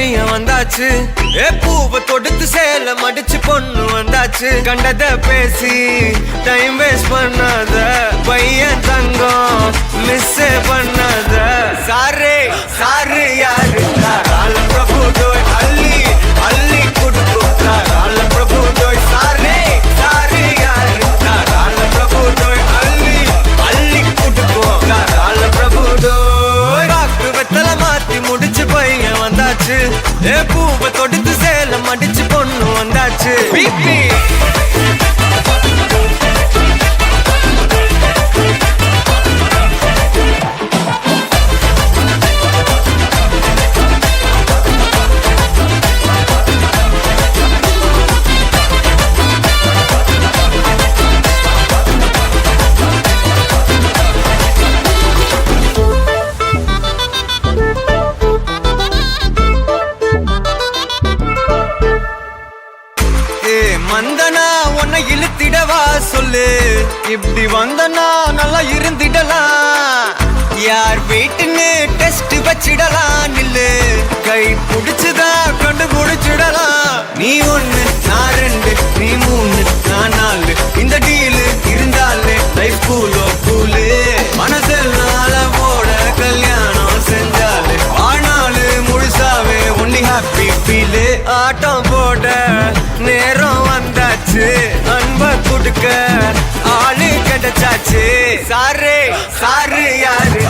பையன் வந்தாச்சு. ஏ பூவை தொடுத்து சேல மடிச்சு பொண்ணு வந்தாச்சு. கண்டத பேசி டைம் வேஸ்ட் பண்ணாத பையன் தங்கம். மிஸ் பண்ண வந்தாச்சு. ஏ பூவை தொடுத்து சேலம் அடிச்சு பொண்ணு வந்தாச்சு. முடிச்சிடலாம் நில்லு. கை புடிச்சுதான் கண்டு முடிச்சிடலாம் நீ ஒன்னு நான் ரெண்டு நீ மூணு நான் நாலு. இந்த டீலு இருந்தாலே லைஃப் கூலோ கூலு மனசெல்லாம் போட கல்யாணம் செஞ்சாலே ஆனாலு முழுசாவே ஒன்லி ஹாப்பி ஆட்டம் போட நேரம் வந்தாச்சு. அன்ப குடுக்க ஆளு கிடைச்சாச்சு. சாரு சாரு யாரு?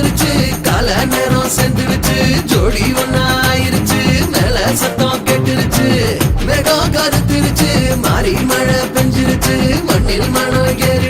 வந்துருச்சு கால நேரம் சேர்ந்துருச்சு ஜோடி ஒன்னா ஆயிருச்சு. மேல சத்தம் கெட்டுருச்சு. மேகம் கருத்துருச்சு மாறி மழை பெஞ்சிருச்சு. மண்ணில் மணம் ஏறி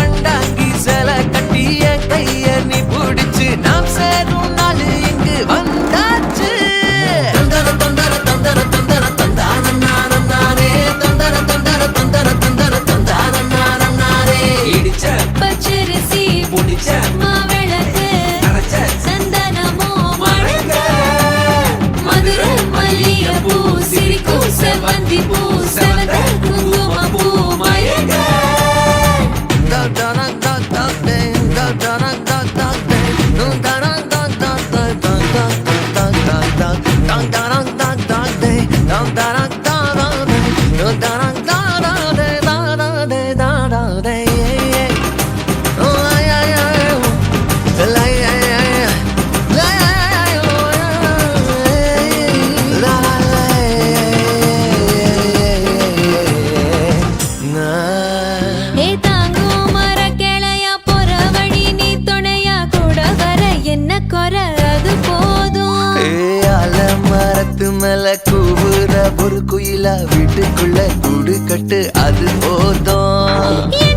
不懂。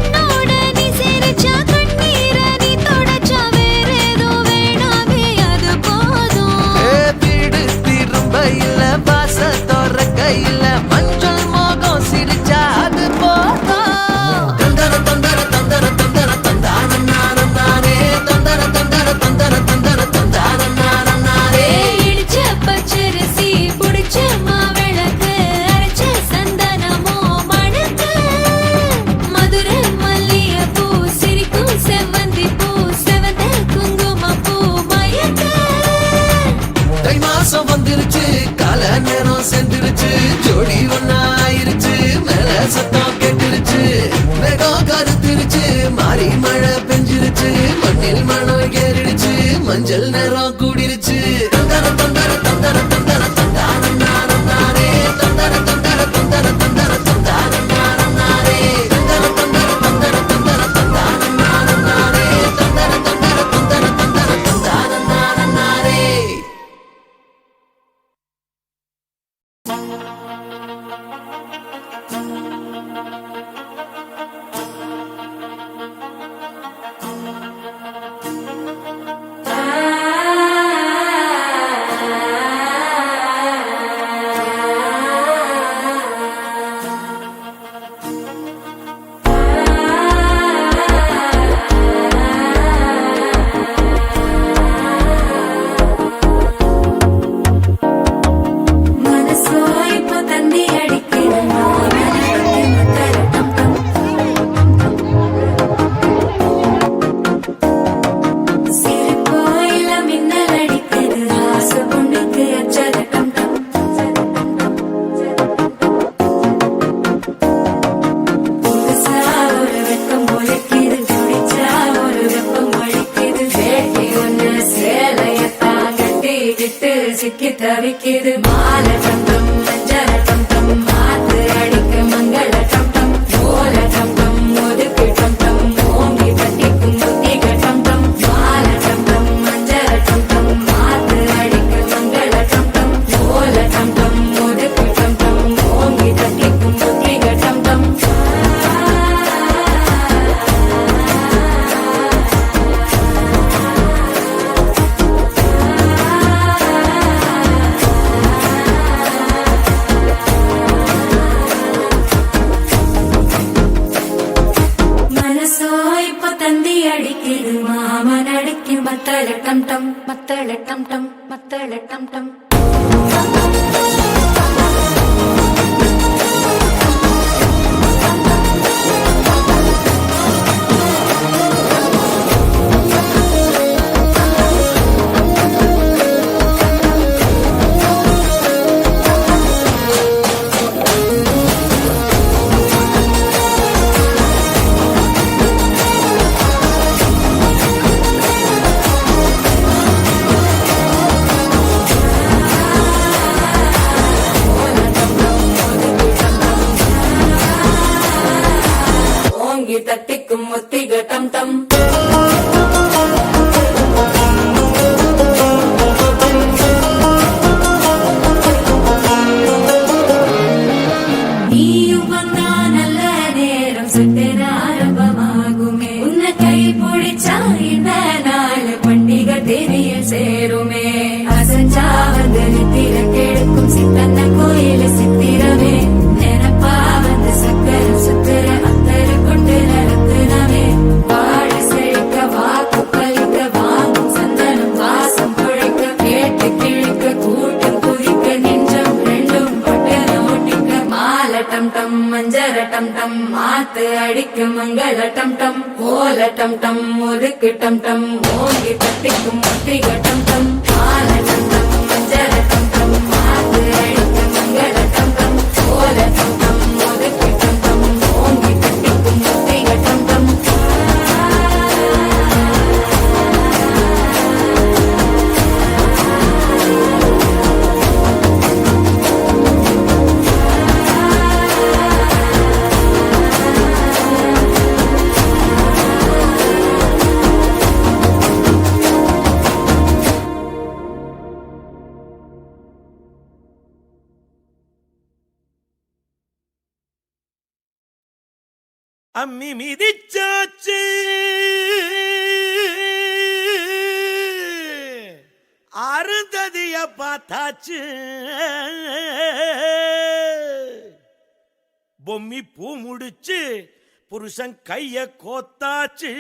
பெஞ்சிருச்சு மாறி மழை பெஞ்சிருச்சு மண்ணில் மணல் ஏறிடுச்சு மஞ்சள் நிறம் கூடிருச்சு. தந்தர தந்தர தந்தர தந்தர ടം ടം മത്തള ടം ടം മത്തള ടം ടം como டம் டம் மஞ்சர டம் டம் மாத்து அடிக்கும் மங்கள டம் டம் ஓல டம் டம் முதுக்கு டம் டம் ஓங்கி தட்டிக்கும் முத்திக டம் டம் மால டம் டம் மஞ்சர டம் டம் மாத்து அடிக்கும் மங்கள டம் டம் ஓல டம் அம்மி மிதிச்சாச்சு. அருந்ததிய பார்த்தாச்சு. பொம்மி பூ முடிச்சு புருஷன் கைய கோத்தாச்சு.